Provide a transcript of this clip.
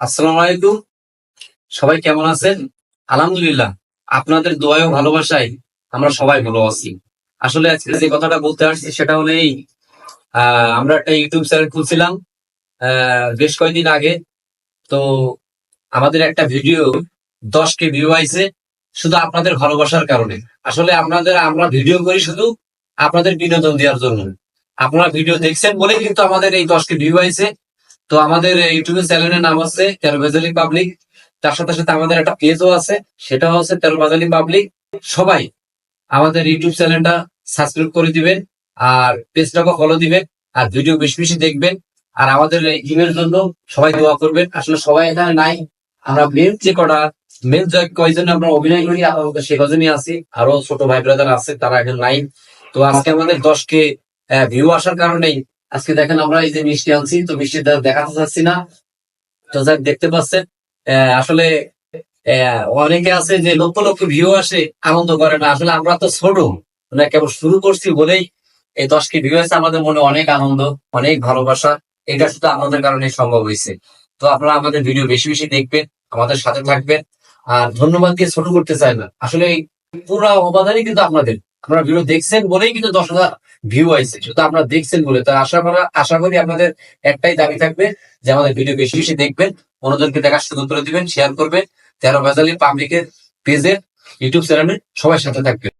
আসসালামু আলাইকুম। সবাই কেমন আছেন? আলহামদুলিল্লাহ, আপনাদের দোয়ায় ও ভালোবাসায় আমরা সবাই ভালো আছি। আসলে আজকে যে কথাটা বলতে আসছি সেটা হলো এই আমরা একটা ইউটিউব চ্যানেল খুলছিলাম বেশ কয়েকদিন আগে। তো আমাদের একটা ভিডিও দশ কে ভিউ আইছে, শুধু আপনাদের ভালোবাসার কারণে। আসলে আপনাদের, আমরা ভিডিও করি শুধু আপনাদের বিনোদন দেওয়ার জন্য। আপনারা ভিডিও দেখছেন বলেই কিন্তু আমাদের এই দশ কে ভিউ আইছে। তো আমাদের ইউটিউব চ্যানেলের নাম আছে তেরো পাবলিক। তার সাথে সাথে আমাদের একটা পেজও আছে, সেটা হচ্ছে তেরো পাবলিক। সবাই আমাদের ইউটিউব চ্যানেলটা সাবস্ক্রাইব করে দিবেন আর পেজটাকে ফলো দিবেন আর ভিডিও বেশি বেশি দেখবেন। আর আমাদের এই টিমের জন্য সবাই দোয়া করবেন। আসলে সবাই এখানে নাই, আমরা মেন যে কটা মেন যে কয়জন আমরা অভিনয় করি সে কজনই আছি। আরও ছোট ভাই ব্রাদার আছে, তারা এখন নাই। তো আজকে আমাদের দশ কে ভিউ আসার কারণেই আজকে দেখেন আমরা এই যে মিষ্টি আনছি, তো মিষ্টি দা- দেখাতে চাচ্ছি না। তো যাক, দেখতে পাচ্ছেন। আসলে অনেকে আছে যে লক্ষ লক্ষ ভিউ আসে, আনন্দ করে না। আসলে আমরা তো ছোট মানে কেবল শুরু করছি বলেই এই দশ কে ভিউ আছে, আমাদের মনে অনেক আনন্দ, অনেক ভালোবাসা। এটা শুধু আমাদের কারণে সম্ভব হয়েছে। তো আপনারা আমাদের ভিডিও বেশি বেশি দেখবেন, আমাদের সাথে থাকবেন। আর ধন্যবাদ দিয়ে ছোট করতে চাই না। আসলে পুরো অবদানই কিন্তু আপনাদের। আপনারা ভিডিও দেখছেন বলেই কিন্তু দশ হাজার ভিউ আইছে। শুধু আপনারা দেখছেন বলে। তো আশা করা আশা করি আপনাদের একটাই দাবি থাকবে যে আমাদের ভিডিও বেশি বেশি দেখবেন, অন্যজনকে দেখার সুযোগ করে দিবেন শেয়ার করবেন। তেরো ভেজালি পাবলিকের পেজের ইউটিউব চ্যানেলে সবাই সাথে থাকবেন।